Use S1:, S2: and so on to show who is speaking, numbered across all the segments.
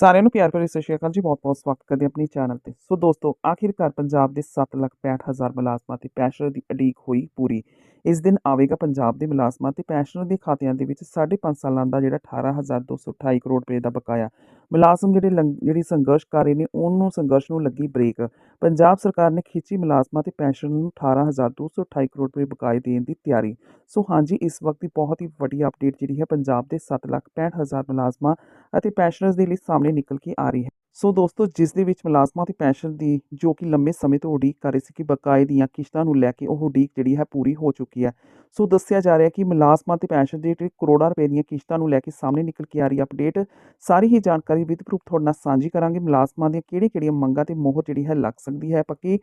S1: ਸਾਰਿਆਂ ਨੂੰ ਪਿਆਰ ਭਰੀ ਸਤਿ ਸ਼੍ਰੀ ਅਕਾਲ ਜੀ ਬਹੁਤ-ਬਹੁਤ ਸਵਾਗਤ ਕਰਦੇ ਆਪਣੀ ਚੈਨਲ ਤੇ। ਸੋ ਦੋਸਤੋ, ਆਖਿਰਕਾਰ ਪੰਜਾਬ ਦੇ 765000 ਮੁਲਾਜ਼ਮਾਂ ਤੇ ਪੈਨਸ਼ਨਰ ਦੀ ਅਡੀਕ ਹੋਈ ਪੂਰੀ। ਇਸ ਦਿਨ ਆਵੇਗਾ ਪੰਜਾਬ ਦੇ ਮੁਲਾਜ਼ਮਾਂ ਤੇ ਪੈਨਸ਼ਨਰ ਦੇ ਖਾਤਿਆਂ ਦੇ ਵਿੱਚ 5.5 ਸਾਲਾਂ ਦਾ ਜਿਹੜਾ 18228 ਕਰੋੜ ਰੁਪਏ ਦਾ ਬਕਾਇਆ। ਮੁਲਾਜ਼ਮ ਜਿਹੜੇ ਲੰਗ- ਜਿਹੜੀ ਸੰਘਰਸ਼ ਕਰ ਰਹੇ ਨੇ, ਉਹਨੂੰ ਸੰਘਰਸ਼ ਨੂੰ ਲੱਗੀ ਬ੍ਰੇਕ। ਪੰਜਾਬ ਸਰਕਾਰ ਨੇ ਖਿੱਚੀ ਮੁਲਾਜ਼ਮਾਂ ਤੇ ਪੈਨਸ਼ਨਰ ਨੂੰ 18228 ਕਰੋੜ ਰੁਪਏ ਬਕਾਏ ਦੇਣ ਦੀ ਤਿਆਰੀ। ਸੋ ਹਾਂਜੀ, ਇਸ ਵਕਤ ਦੀ ਬਹੁਤ ਹੀ ਵੱਡੀ ਅਪਡੇਟ ਜਿਹੜੀ ਹੈ, ਪੰਜਾਬ ਦੇ 765000 ਮੁਲਾਜ਼ਮਾਂ ਅਤੇ ਪੈਨਸ਼ਨਰਸ ਦੇ ਲਈ ਸਾਹਮਣੇ ਨਿਕਲ ਕੇ ਆ ਰਹੀ ਹੈ। ਸੋ ਦੋਸਤੋ, ਜਿਸ ਦੇ ਵਿੱਚ ਮੁਲਾਜ਼ਮਾਂ ਤੇ ਪੈਨਸ਼ਨ ਦੀ ਜੋ ਕਿ ਲੰਮੇ ਸਮੇਂ ਤੋਂ ਉਡੀਕ ਕਰ ਰਹੇ ਸੀ ਕਿ ਬਕਾਏ ਦੀਆਂ ਕਿਸ਼ਤਾਂ ਨੂੰ ਲੈ ਕੇ ਉਹ ਉਡੀਕ ਜਿਹੜੀ ਹੈ ਪੂਰੀ ਹੋ ਚੁੱਕੀ ਹੈ। ਸੋ ਦੱਸਿਆ ਜਾ ਰਿਹਾ ਕਿ ਮੁਲਾਜ਼ਮਾਂ ਤੇ ਪੈਨਸ਼ਨ ਦੀ ਜਿਹੜੀ ਕਰੋੜਾਂ ਰੁਪਏ ਦੀਆਂ ਕਿਸ਼ਤਾਂ ਨੂੰ ਲੈ ਕੇ ਸਾਹਮਣੇ ਨਿਕਲ ਕੇ ਆ ਰਹੀ ਅਪਡੇਟ, ਸਾਰੀ ਹੀ ਜਾਣਕਾਰੀ ਵਿਦ ਪ੍ਰੂਫ ਤੁਹਾਡੇ ਨਾਲ ਸਾਂਝੀ ਕਰਾਂਗੇ। ਮੁਲਾਜ਼ਮਾਂ ਦੀਆਂ ਕਿਹੜੀ-ਕਿਹੜੀਆਂ ਮੰਗਾਂ ਤੇ ਮੋਹਰ ਜਿਹੜੀ ਹੈ ਲੱਗ ਸਕਦੀ ਹੈ ਪੱਕੀ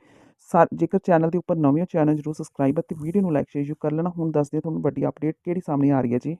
S1: ਸਾ- ਜੇਕਰ ਚੈਨਲ ਦੇ ਉੱਪਰ ਨਵੇਂ ਹੋ ਚੈਨਲ ਜਰੂਰ ਸਬਸਕ੍ਰਾਈਬ ਅਤੇ ਵੀਡੀਓ ਨੂੰ ਲਾਈਕ ਸ਼ੇਅਰ ਕਰ ਲੈਣਾ। ਹੁਣ ਦੱਸਦੇ ਹਾਂ ਤੁਹਾਨੂੰ ਵੱਡੀ ਅਪਡੇਟ ਕਿਹੜੀ ਸਾਹਮਣੇ ਆ ਰਹੀ ਹੈ ਜੀ।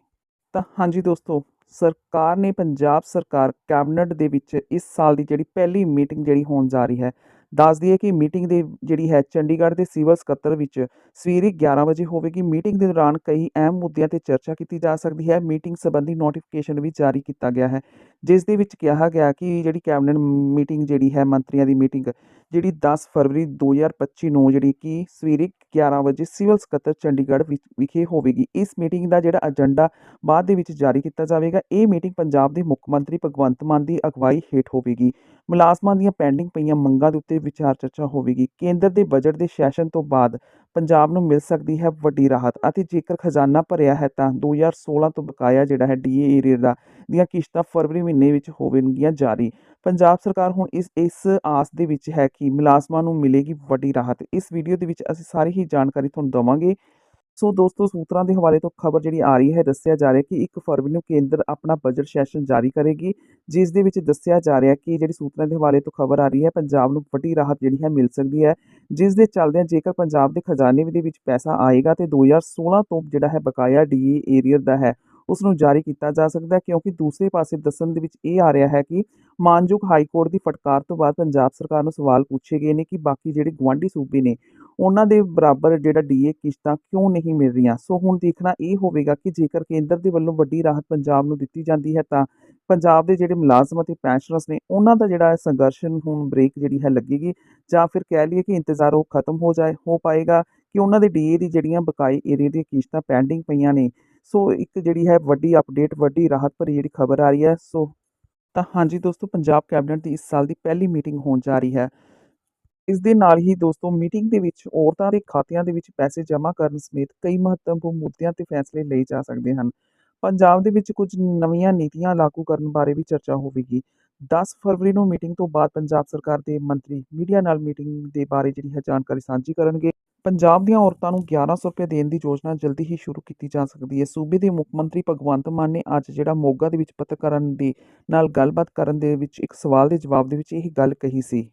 S1: ਤਾਂ ਹਾਂਜੀ ਦੋਸਤੋ, ਸਰਕਾਰ ਨੇ ਪੰਜਾਬ ਸਰਕਾਰ ਕੈਬਨਿਟ ਦੇ ਵਿੱਚ ਇਸ ਸਾਲ ਦੀ ਜਿਹੜੀ ਪਹਿਲੀ ਮੀਟਿੰਗ ਜਿਹੜੀ ਹੋਣ ਜਾ ਰਹੀ ਹੈ, ਦੱਸ ਦਈਏ ਕਿ ਮੀਟਿੰਗ ਦੇ ਜਿਹੜੀ ਹੈ ਚੰਡੀਗੜ੍ਹ ਦੇ ਸਿਵਲ ਸਕੱਤਰ ਵਿੱਚ ਸਵੇਰੇ 11 ਵਜੇ ਹੋਵੇਗੀ। ਮੀਟਿੰਗ ਦੇ ਦੌਰਾਨ ਕਈ ਅਹਿਮ ਮੁੱਦਿਆਂ ਤੇ ਚਰਚਾ ਕੀਤੀ ਜਾ ਸਕਦੀ ਹੈ। ਮੀਟਿੰਗ ਸੰਬੰਧੀ ਨੋਟੀਫਿਕੇਸ਼ਨ ਵੀ ਜਾਰੀ ਕੀਤਾ ਗਿਆ ਹੈ। ਜਿਸ ਦੇ ਵਿੱਚ ਕਿਹਾ ਗਿਆ ਕਿ ਜਿਹੜੀ ਕੈਬਨਿਟ ਮੀਟਿੰਗ ਜਿਹੜੀ ਹੈ, ਮੰਤਰੀਆਂ ਦੀ ਮੀਟਿੰਗ, ਜਿਹੜੀ 10 ਫਰਵਰੀ 2025 ਨੂੰ ਜਿਹੜੀ ਕਿ ਸਵੇਰੇ 11 ਵਜੇ ਸਿਵਲ ਸਕੱਤਰ ਚੰਡੀਗੜ੍ਹ ਵਿੱਚ ਵਿਖੇ ਹੋਵੇਗੀ। ਇਸ ਮੀਟਿੰਗ ਦਾ ਜਿਹੜਾ ਏਜੰਡਾ ਬਾਅਦ ਦੇ ਵਿੱਚ ਜਾਰੀ ਕੀਤਾ ਜਾਵੇਗਾ। ਇਹ ਮੀਟਿੰਗ ਪੰਜਾਬ ਦੇ ਮੁੱਖ ਮੰਤਰੀ ਭਗਵੰਤ ਮਾਨ ਦੀ ਅਗਵਾਈ ਹੇਠ ਹੋਵੇਗੀ। ਮੁਲਾਜ਼ਮਾਂ ਦੀਆਂ ਪੈਂਡਿੰਗ ਪਈਆਂ ਮੰਗਾਂ ਦੇ ਉੱਤੇ ਵਿਚਾਰ ਚਰਚਾ ਹੋਵੇਗੀ। ਕੇਂਦਰ ਦੇ ਬਜਟ ਦੇ ਸੈਸ਼ਨ ਤੋਂ ਬਾਅਦ ਪੰਜਾਬ ਨੂੰ ਮਿਲ ਸਕਦੀ ਹੈ ਵੱਡੀ ਰਾਹਤ ਅਤੇ ਜੇਕਰ ਖਜ਼ਾਨਾ ਭਰਿਆ ਹੈ ਤਾਂ 2016 ਤੋਂ ਬਕਾਇਆ ਜਿਹੜਾ ਹੈ ਡੀਏ ਏਰੀਆ ਦਾ ਦੀਆਂ ਕਿਸ਼ਤਾਂ ਫਰਵਰੀ ਮਹੀਨੇ ਵਿੱਚ ਹੋਵੇਗੀਆਂ ਜਾਰੀ। ਪੰਜਾਬ ਸਰਕਾਰ ਹੁਣ ਇਸ ਇਸ ਆਸ ਦੇ ਵਿੱਚ ਹੈ ਕਿ ਮੁਲਾਜ਼ਮਾਂ ਨੂੰ ਮਿਲੇਗੀ ਵੱਡੀ ਰਾਹਤ। ਇਸ ਵੀਡੀਓ ਦੇ ਵਿੱਚ ਅਸੀਂ ਸਾਰੀ ਹੀ ਜਾਣਕਾਰੀ ਤੁਹਾਨੂੰ ਦਵਾਂਗੇ। ਸੋ ਦੋਸਤੋ, ਸੂਤਰਾਂ ਦੇ ਹਵਾਲੇ ਤੋਂ ਖਬਰ ਜਿਹੜੀ ਆ ਰਹੀ ਹੈ, ਦੱਸਿਆ ਜਾ ਰਿਹਾ ਕਿ 1 ਫਰਵਰੀ ਨੂੰ ਕੇਂਦਰ ਆਪਣਾ ਬਜਟ ਸੈਸ਼ਨ ਜਾਰੀ ਕਰੇਗੀ, ਜਿਸ ਦੇ ਵਿੱਚ ਦੱਸਿਆ ਜਾ ਰਿਹਾ ਕਿ ਜਿਹੜੀ ਸੂਤਰਾਂ ਦੇ ਹਵਾਲੇ ਤੋਂ ਖਬਰ ਆ ਰਹੀ ਹੈ, ਪੰਜਾਬ ਨੂੰ ਵੱਡੀ ਰਾਹਤ ਜਿਹੜੀ ਹੈ ਮਿਲ ਸਕਦੀ ਹੈ, ਜਿਸ ਦੇ ਚੱਲਦਿਆਂ ਜੇਕਰ ਪੰਜਾਬ ਦੇ ਖਜ਼ਾਨੇ ਦੇ ਵਿੱਚ ਪੈਸਾ ਆਏਗਾ ਤੇ 2016 ਤੋਂ ਜਿਹੜਾ ਹੈ ਬਕਾਇਆ ਡੀਏ ਏਰੀਅਰ ਦਾ ਹੈ, ਉਸ ਨੂੰ ਜਾਰੀ ਕੀਤਾ ਜਾ ਸਕਦਾ ਹੈ, ਕਿਉਂਕਿ ਦੂਸਰੇ ਪਾਸੇ ਦੱਸਣ ਦੇ ਵਿੱਚ ਇਹ ਆ ਰਿਹਾ ਹੈ ਕਿ ਮਾਨਯੋਗ ਹਾਈ ਕੋਰਟ ਦੀ ਫਟਕਾਰ ਤੋਂ ਬਾਅਦ ਪੰਜਾਬ ਸਰਕਾਰ ਨੂੰ ਸਵਾਲ ਪੁੱਛੇ ਗਏ ਨੇ ਕਿ ਬਾਕੀ ਜਿਹੜੇ ਗੁਆਂਢੀ ਸੂਬੇ ਨੇ ਉਹਨਾਂ ਦੇ ਬਰਾਬਰ ਜਿਹੜਾ ਡੀਏ ਕਿਸ਼ਤਾਂ ਕਿਉਂ ਨਹੀਂ ਮਿਲ ਰਹੀਆਂ? ਸੋ ਹੁਣ ਦੇਖਣਾ ਇਹ ਹੋਵੇਗਾ ਕਿ ਜੇਕਰ ਕੇਂਦਰ ਦੇ ਵੱਲੋਂ ਵੱਡੀ ਰਾਹਤ ਪੰਜਾਬ ਨੂੰ ਦਿੱਤੀ ਜਾਂਦੀ ਹੈ, ਤਾਂ ਪੰਜਾਬ ਦੇ ਜਿਹੜੇ ਮੁਲਾਜ਼ਮ ਅਤੇ ਪੈਨਸ਼ਨਰਸ ਨੇ ਉਹਨਾਂ ਦਾ ਜਿਹੜਾ ਸੰਘਰਸ਼ ਹੁਣ ਬ੍ਰੇਕ ਜਿਹੜੀ ਹੈ ਲੱਗੇਗੀ ਜਾਂ ਫਿਰ ਕਹਿ ਲਈਏ ਕਿ ਇੰਤਜ਼ਾਰ ਉਹ ਖਤਮ ਹੋ ਜਾਏ, ਹੋ ਪਾਏਗਾ ਕਿ ਉਹਨਾਂ ਦੇ ਡੀਏ ਦੀ ਜਿਹੜੀਆਂ ਬਕਾਈ ਏਰੀਆ ਦੀਆਂ ਕਿਸ਼ਤਾਂ ਪੈਂਡਿੰਗ ਪਈਆਂ ਨੇ। ਸੋ ਇੱਕ ਜਿਹੜੀ ਹੈ ਵੱਡੀ ਅਪਡੇਟ, ਵੱਡੀ ਰਾਹਤ ਭਰੀ ਜਿਹੜੀ ਖਬਰ ਆ ਰਹੀ ਹੈ। ਸੋ ਤਾਂ ਹਾਂਜੀ ਦੋਸਤੋ, ਪੰਜਾਬ ਕੈਬਨਿਟ ਦੀ ਇਸ ਸਾਲ ਦੀ ਪਹਿਲੀ ਮੀਟਿੰਗ ਹੋਣ ਜਾ ਰਹੀ ਹੈ। ਇਸ ਦੇ ਨਾਲ ਹੀ ਦੋਸਤੋ ਮੀਟਿੰਗ ਦੇ ਵਿੱਚ ਔਰਤਾਂ ਦੇ ਖਾਤਿਆਂ ਦੇ ਵਿੱਚ ਪੈਸੇ ਜਮ੍ਹਾਂ ਕਰਨ ਸਮੇਤ ਕਈ ਮਹੱਤਵਪੂਰਨ ਮੁੱਦਿਆਂ ਤੇ ਫੈਸਲੇ ਲਏ ਜਾ ਸਕਦੇ ਹਨ। ਪੰਜਾਬ ਦੇ ਵਿੱਚ ਕੁਝ ਨਵੀਆਂ ਨੀਤੀਆਂ ਲਾਗੂ ਕਰਨ ਬਾਰੇ ਵੀ ਚਰਚਾ ਹੋਵੇਗੀ। 10 ਫਰਵਰੀ ਨੂੰ ਮੀਟਿੰਗ ਤੋਂ ਬਾਅਦ ਪੰਜਾਬ ਸਰਕਾਰ ਦੇ ਮੰਤਰੀ ਮੀਡੀਆ ਨਾਲ ਮੀਟਿੰਗ ਦੇ ਬਾਰੇ ਜਿਹੜੀ ਹੈ ਜਾਣਕਾਰੀ ਸਾਂਝੀ ਕਰਨਗੇ। ਪੰਜਾਬ ਦੀਆਂ ਔਰਤਾਂ ਨੂੰ 1100 ਰੁਪਏ ਦੇਣ ਦੀ ਯੋਜਨਾ ਜਲਦੀ ਹੀ ਸ਼ੁਰੂ ਕੀਤੀ ਜਾ ਸਕਦੀ ਹੈ। ਸੂਬੇ ਦੇ ਮੁੱਖ ਮੰਤਰੀ ਭਗਵੰਤ ਮਾਨ ਨੇ ਅੱਜ ਜਿਹੜਾ ਮੋਗਾ ਦੇ ਵਿੱਚ ਪੱਤਰਕਾਰਾਂ ਦੇ ਨਾਲ ਗੱਲਬਾਤ ਕਰਨ ਦੇ ਵਿੱਚ ਇੱਕ ਸਵਾਲ ਦੇ ਜਵਾਬ ਦੇ ਵਿੱਚ ਇਹ ਗੱਲ ਕਹੀ ਸੀ।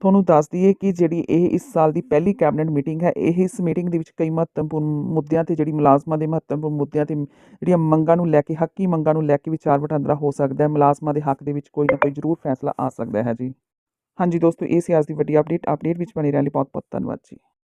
S1: ਤੁਹਾਨੂੰ ਦੱਸ ਦਈਏ ਕਿ ਜਿਹੜੀ ਇਹ ਇਸ ਸਾਲ ਦੀ ਪਹਿਲੀ ਕੈਬਨਿਟ ਮੀਟਿੰਗ ਹੈ, ਇਹ ਇਸ ਮੀਟਿੰਗ ਦੇ ਵਿੱਚ ਕਈ ਮਹੱਤਵਪੂਰਨ ਮੁੱਦਿਆਂ ਤੇ ਜਿਹੜੀ ਮੁਲਾਜ਼ਮਾਂ ਦੇ ਮਹੱਤਵਪੂਰਨ ਮੁੱਦਿਆਂ ਤੇ ਜਿਹੜੀਆਂ ਮੰਗਾਂ ਨੂੰ ਲੈ ਕੇ, ਹੱਕੀ ਮੰਗਾਂ ਨੂੰ ਲੈ ਕੇ ਵਿਚਾਰ ਵਟਾਂਦਰਾ ਹੋ ਸਕਦਾ ਹੈ। ਮੁਲਾਜ਼ਮਾਂ ਦੇ ਹੱਕ ਦੇ ਵਿੱਚ ਕੋਈ ਨਾ ਕੋਈ ਜ਼ਰੂਰ ਫੈਸਲਾ ਆ ਸਕਦਾ ਹੈ ਜੀ। ਹਾਂਜੀ ਦੋਸਤੋ, ਇਹ ਸੀ ਅੱਜ ਦੀ ਵੱਡੀ ਅਪਡੇਟ ਅਪਡੇਟ ਵਿੱਚ ਬਣੇ ਰਹਿਣ ਲਈ ਬਹੁਤ ਬਹੁਤ ਧੰਨਵਾਦ ਜੀ।